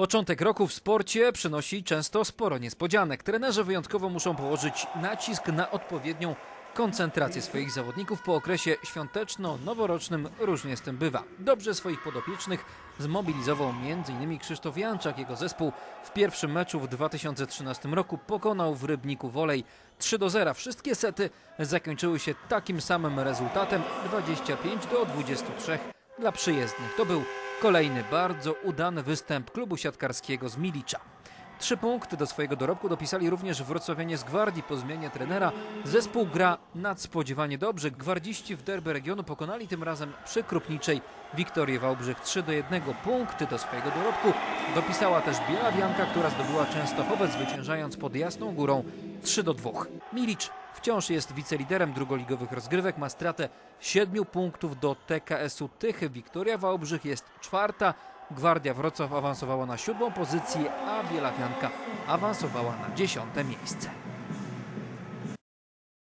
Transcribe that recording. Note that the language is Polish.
Początek roku w sporcie przynosi często sporo niespodzianek. Trenerzy wyjątkowo muszą położyć nacisk na odpowiednią koncentrację swoich zawodników po okresie świąteczno-noworocznym. Różnie z tym bywa. Dobrze swoich podopiecznych zmobilizował m.in. Krzysztof Janczak. Jego zespół w pierwszym meczu w 2013 roku pokonał w Rybniku Wolej 3 do 0. Wszystkie sety zakończyły się takim samym rezultatem 25 do 23 dla przyjezdnych. To był kolejny bardzo udany występ klubu siatkarskiego z Milicza. Trzy punkty do swojego dorobku dopisali również wrocławianie z Gwardii po zmianie trenera. Zespół gra nadspodziewanie dobrze. Gwardziści w derby regionu pokonali tym razem przy Krupniczej Wiktorię Wałbrzych 3 do 1. Punkty do swojego dorobku dopisała też Bielawianka, która zdobyła Częstochowę zwyciężając pod Jasną Górą 3 do 2. Milicz wciąż jest wiceliderem drugoligowych rozgrywek, ma stratę 7 punktów do TKS-u Tychy. Wiktoria Wałbrzych jest czwarta. Gwardia Wrocław awansowała na siódmą pozycję, a Bielawianka awansowała na dziesiąte miejsce.